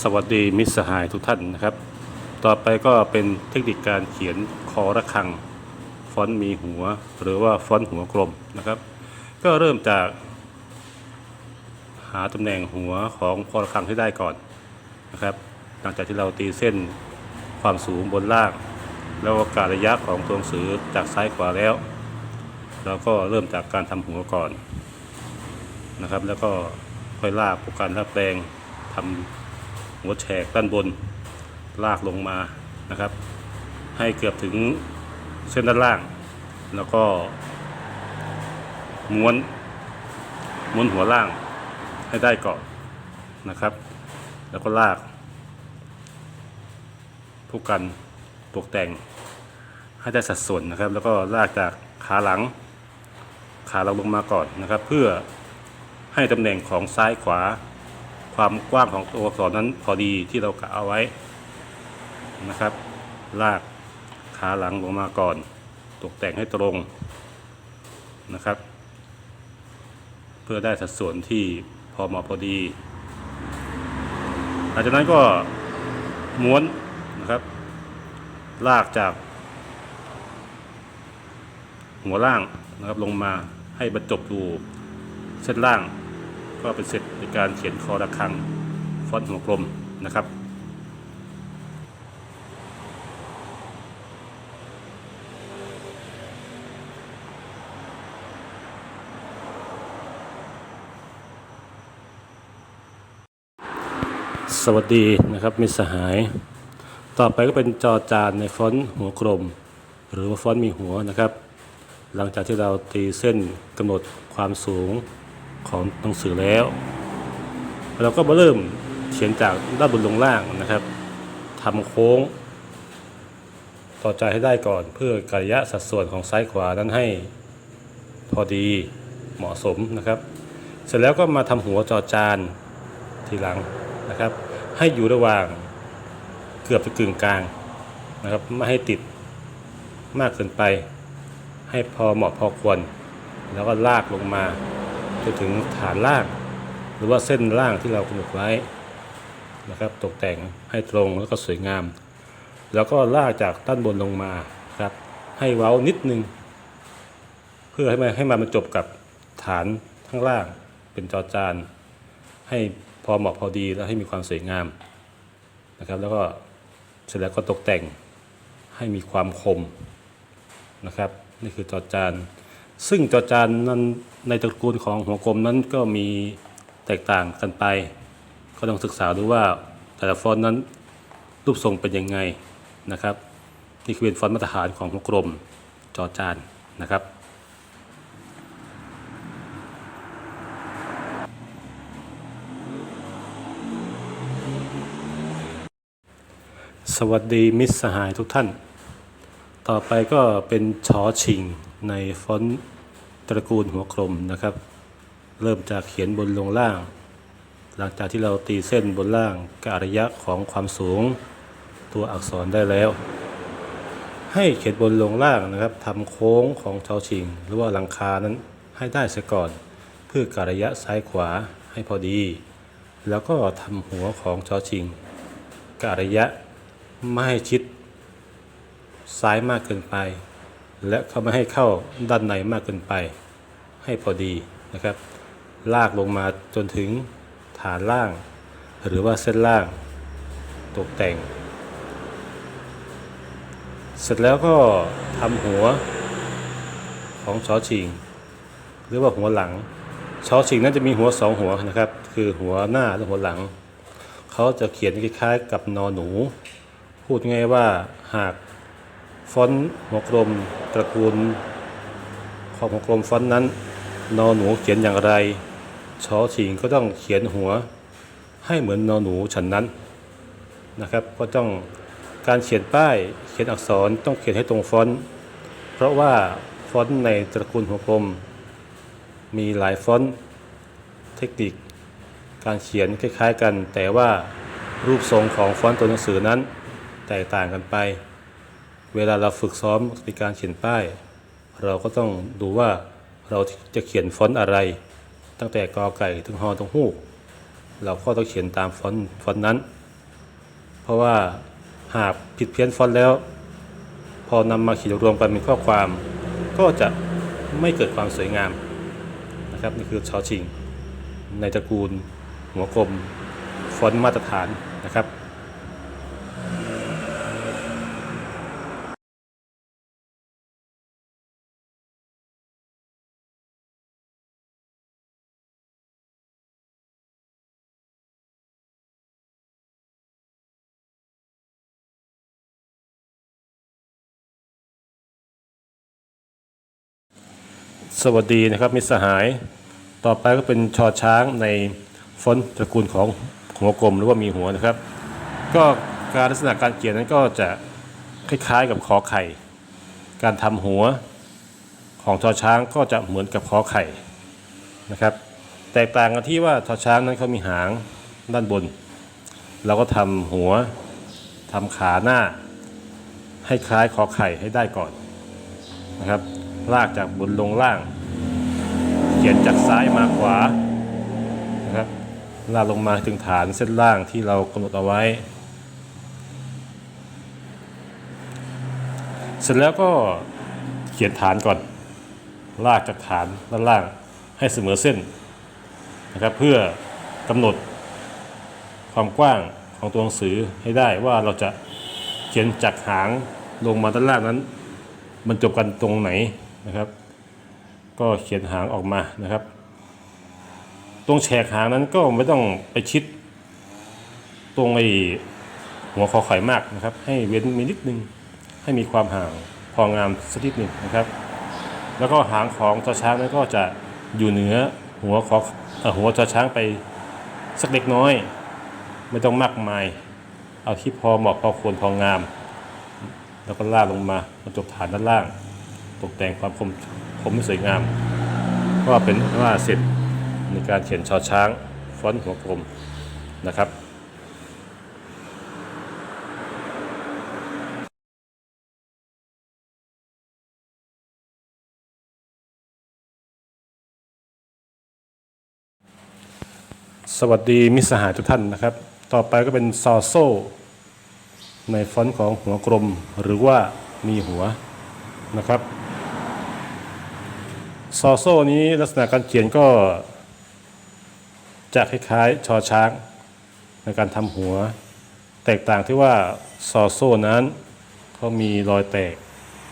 สวัสดีมิสหายทุกท่านนะครับ ต่อไปก็เป็นเทคนิคการเขียนคอระฆัง ฟอนต์มีหัว หรือว่าฟอนต์หัวกลมนะครับ ก็เริ่มจาก หาตำแหน่งหัวของคอระฆังให้ได้ก่อนนะครับ หลังจากที่เราตีเส้นความสูงบนล่าง แล้วก็การระยะของตัวหนังสือจากซ้ายขวาแล้วเราก็เริ่มจากการทำหัวก่อนนะครับ แล้วก็ค่อยลากโปรการลากแปลงทำ หัวแฉกด้านบนลากลงมานะครับ ให้เกือบถึงเส้นด้านล่าง แล้วก็ม้วนม้วนหัวล่างให้ได้ก่อนนะครับ แล้วก็ลากผู้กันตกแต่งให้ได้สัดส่วนนะครับ แล้วก็ลากจากขาหลัง ขาเราลงมาก่อนนะครับ เพื่อให้ตำแหน่งของซ้ายขวา ความกว้างของตัวอักษรนั้นพอดีที่เรากะเอาไว้นะครับ ลากขาหลังลงมาก่อน ตกแต่งให้ตรงนะครับ เพื่อได้สัดส่วนที่พอเหมาะพอดี หลังจากนั้นก็ม้วนนะครับ ลากจาก หัวล่างนะครับลงมาให้บรรจบดูเส้นล่าง ก็เป็นเสร็จในการเขียนคอระฆังฟอนต์หัวกลมนะครับ สวัสดีนะครับมิสหาย ต่อไปก็เป็นจอจานในฟอนต์หัวกลม หรือว่าฟอนต์มีหัวนะครับ หลังจากที่เราตีเส้นกำหนดความสูง ของหนังสือแล้ว เราก็มาเริ่มเขียนจากด้านบนลงล่างนะครับทำโค้ง ต่อใจให้ได้ก่อนเพื่อกรระยะสัดส่วนของซ้ายขวานั้นให้พอดีเหมาะสมนะครับ เสร็จแล้วก็มาทำหัวจอจานทีหลังนะครับ ให้อยู่ระหว่างเกือบจะกึ่งกลางนะครับไม่ให้ติดมากเกินไป ให้พอเหมาะพอควร แล้วก็ลากลงมา จนถึงฐานล่าง หรือว่าเส้นล่างที่เรากำหนดไว้นะครับ ตกแต่งให้ตรงแล้วก็สวยงาม แล้วก็ลากจากด้านบนลงมาครับ ให้เว้านิดนึง เพื่อให้มันให้มันจบกับฐานข้างล่างเป็นจอจาน ให้พอเหมาะพอดีแล้วให้มีความสวยงามนะครับ แล้วก็เสร็จแล้วก็ตกแต่งให้มีความคมนะครับ นี่คือจอจาน ซึ่งจอจานนั้นในตระกูลของหัวกลมนั้นก็มีแตกต่างกันไป ก็ต้องศึกษาดูว่าแต่ละฟอนต์นั้นรูปทรงเป็นยังไงนะครับนี่คือเป็นฟอนต์มาตรฐานของหัวกลมจอจานนะครับสวัสดีมิตรสหายทุกท่าน ต่อไปก็เป็นชอชิง ในฟอนต์ตระกูลหัวกลมนะครับ เริ่มจากเขียนบนลงล่าง หลังจากที่เราตีเส้นบนล่างกับระยะของความสูงตัวอักษรได้แล้ว ให้เขียนบนลงล่างนะครับทำโค้งของชอชิง หรือว่าหลังคานั้นให้ได้เสียก่อน เพื่อการระยะซ้ายขวาให้พอดี แล้วก็ทำหัวของชอชิงการะยะไม่ให้ชิดซ้ายมากเกินไป และเขาไม่ให้เข้าด้านในมากเกินไป ให้พอดีนะครับ ลากลงมาจนถึงฐานล่าง หรือว่าเส้นล่าง ตกแต่ง เสร็จแล้วก็ทำหัวของชอชิง หรือว่าหัวหลังชอชิงนั้นจะมีหัวสองหัวนะครับ คือหัวหน้าและหัวหลัง เขาจะเขียนคล้ายๆกับนอหนู พูดง่ายว่าหาก ฟอนต์หัวกลมตระกูล ของหัวกลมฟอนต์นั้น นอหนูเขียนอย่างไรชอชิงก็ต้องเขียนหัว ให้เหมือนนอหนูฉันนั้นนะครับ ก็ต้องการเขียนป้ายเขียนอักษรต้องเขียนให้ตรงฟอนต์เพราะว่าฟอนต์ในตระกูลหัวกลม มีหลายฟอนต์เทคนิค การเขียนคล้ายๆกัน แต่ว่ารูปทรงของฟอนต์ตัวหนังสือนั้น แตกต่างกันไป เวลาเราฝึกซ้อมในการเขียนป้าย เราก็ต้องดูว่าเราจะเขียนฟอนต์อะไร ตั้งแต่กอไก่ถึงฮอตรงฮูกเราก็ต้องเขียนตามฟอนต์ฟอนต์นั้น เพราะว่าหากผิดเพี้ยนฟอนต์แล้ว พอนำมาเขียนรวมกันเป็นข้อความ ก็จะไม่เกิดความสวยงามนะครับนี่คือชอชิง ในตระกูลหัวกลมฟอนต์มาตรฐานนะครับ สวัสดีนะครับมิสหาย ต่อไปก็เป็นชอช้างในฟอนต์ตระกูลของหัวกลมหรือว่ามีหัวนะครับ ก็การลักษณะการเขียนนั้นก็จะคล้ายๆกับขอไข่ การทำหัวของชอช้างก็จะเหมือนกับขอไข่นะครับ แตกต่างกันที่ว่าชอช้างนั้นเขามีหางด้านบน เราก็ทำหัวทำขาหน้า ให้คล้ายขอไข่ให้ได้ก่อนนะครับ ลากจากบนลงล่าง เขียนจากซ้ายมาขวานะครับลากลงมาถึงฐานเส้นล่างที่เรากำหนดเอาไว้ เสร็จแล้วก็เขียนฐานก่อน ลากจากฐานด้านล่างให้เสมอเส้นนะครับเพื่อกำหนดความกว้างของตัวหนังสือให้ได้ว่าเราจะเขียนจากหางลงมาด้านล่างนั้น มันจบกันตรงไหน นะครับ ก็เขียนหางออกมานะครับ ตรงแฉกหางนั้นก็ไม่ต้องไปชิด ตรงไอ้หัวคอไข่มากนะครับ ให้เว้นมีนิดนึงให้มีความห่างพองามสักนิดหนึ่งนะครับ แล้วก็หางของจอช้างนั้นก็จะอยู่เหนือหัวของเอ่อหัวจอช้างไปสักเล็กน้อย ไม่ต้องมากมาย เอาที่พอเหมาะพอควรพองาม แล้วก็ลากลงมาบรรจบฐานด้านล่าง ตกแต่งความคมคมสวยงาม ก็เป็นว่าเสร็จในการเขียนชอช้างฟอนต์หัวกลมนะครับสวัสดีมิสหายทุกท่านนะครับ ต่อไปก็เป็นซอโซในฟอนต์ของหัวกลมหรือว่ามีหัวนะครับ ซอโซ่นี้ลักษณะการเขียนก็จะคล้ายๆชอช้างในการทำหัว แตกต่างที่ว่าซอโซ่นั้นเขามีรอยแตก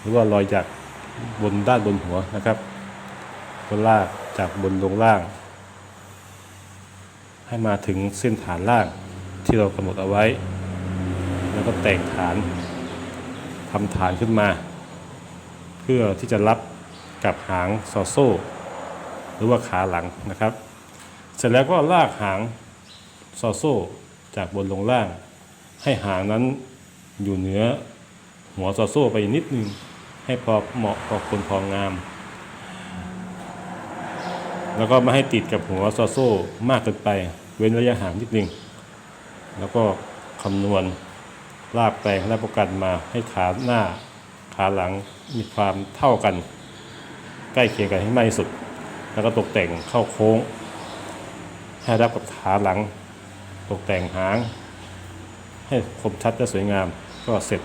หรือว่ารอยหยักบนด้านบนหัวนะครับก็ลากจากบนลงล่าง ให้มาถึงเส้นฐานล่างที่เรากำหนดเอาไว้ แล้วก็แต่งฐานทำฐานขึ้นมา เพื่อที่จะรับ กับหางซอโซ่ หรือว่าขาหลังนะครับ เสร็จแล้วก็ลากหางซอโซ่จากบนลงล่าง ให้หางนั้นอยู่เหนือหัวซอโซ่ไปนิดนึง ให้พอเหมาะพอคนพองาม แล้วก็ไม่ให้ติดกับหัวซอโซ่มากเกินไป เว้นระยะห่างนิดนึง แล้วก็คำนวณลากแปลงและประกันมาให้ขาหน้าขาหลังมีความเท่ากัน ใกล้เคียงกันให้มากที่สุด แล้วก็ตกแต่งเข้าโค้ง ให้รับกับขาหลัง ตกแต่งหาง ให้คมชัดและสวยงามก็เสร็จ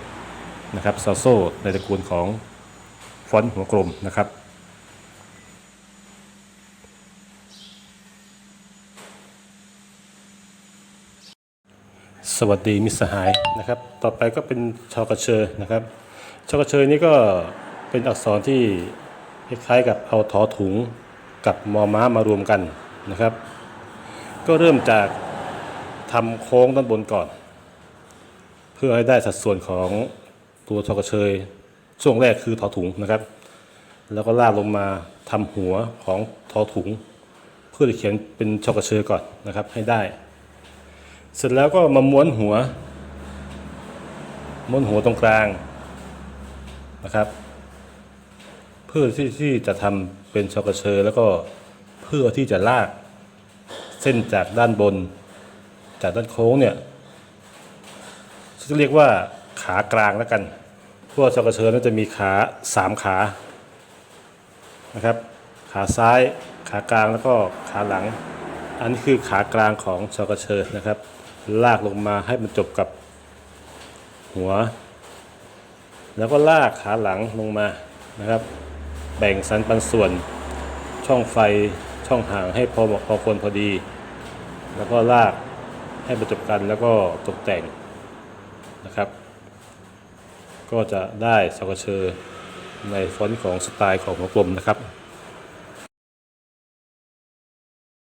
นะครับซาโซในตระกูลของฟอนต์หัวกลมนะครับสวัสดีมิสหายนะครับ ต่อไปก็เป็นชอกระเชอนะครับ ชอกระเชอนี่ก็เป็นอักษรที่ คล้ายๆกับเอาทอถุงกับมอม้ามารวมกันนะครับ ก็เริ่มจากทำโค้งด้านบนก่อน เพื่อให้ได้สัดส่วนของตัวชอกระเชยช่วงแรกคือทอถุงนะครับ แล้วก็ลากลงมาทำหัวของทอถุง เพื่อจะเขียนเป็นชอกระเชยก่อนนะครับให้ได้ เสร็จแล้วก็มาม้วนหัวม้วนหัวตรงกลางนะครับ เพื่อที่ที่จะทำเป็นชอกะเชอแล้วก็เพื่อที่จะลากเส้นจากด้านบน จากด้านโค้งเนี่ยจะเรียกว่าขากลางแล้วกันเพราะวกชอกะเชอนั้นจะมีขาสามขานะครับ ขาซ้ายขากลางแล้วก็ขาหลัง อันนี้คือขากลางของชอกะเชอนะครับ ลากลงมาให้มันจบกับหัว แล้วก็ลากขาหลังลงมานะครับ แบ่งสันปันส่วน ช่องไฟช่องห่างให้พอเหมาะพอควรพอดี แล้วก็ลากให้ประจบกันแล้วก็ตกแต่งนะครับ ก็จะได้สกเชอในฟอนต์ของสไตล์ของหัวกลมนะครับ